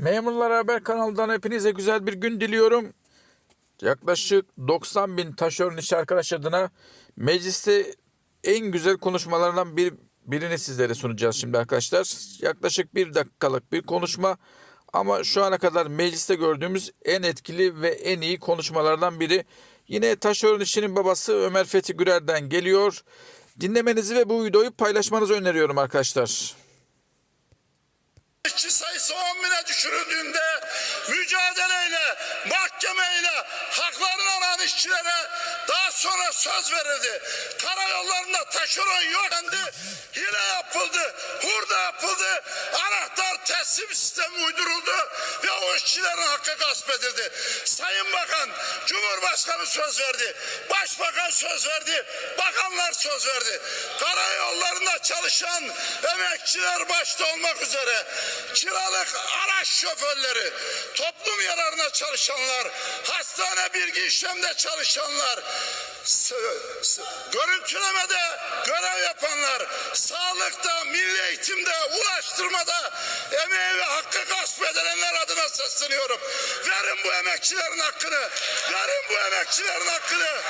Memurlar Haber kanalından hepinize güzel bir gün diliyorum. Yaklaşık 90 bin taşeron işçi arkadaş adına mecliste en güzel konuşmalardan bir, birini sizlere sunacağız şimdi arkadaşlar. Yaklaşık bir dakikalık bir konuşma ama şu ana kadar mecliste gördüğümüz en etkili ve en iyi konuşmalardan biri. Yine taşeron işçinin babası Ömer Fethi Gürer'den geliyor. Dinlemenizi ve bu videoyu paylaşmanızı öneriyorum arkadaşlar. İşçi sayısı 10 bine düşürüldüğünde mücadeleyle, mahkemeyle haklarını alan işçilere daha sonra söz verildi. Karayollarında taşeron yok dendi. Hile yapıldı, hurda yapıldı. Teslim sistemi uyduruldu ve o işçilerin hakkı gasp edildi. Sayın Bakan, Cumhurbaşkanı söz verdi. Başbakan söz verdi. Bakanlar söz verdi. Karayollarında çalışan emekçiler başta olmak üzere kiralık araç şoförleri, toplum yararına çalışanlar, hastane bilgi işlemde çalışanlar, görüntülemede görev yapanlar, sağlıkta, milli eğitimde, ulaştırmada emeği ve hakkı gasp edilenler adına sesleniyorum. Verin bu emekçilerin hakkını, verin bu emekçilerin hakkını.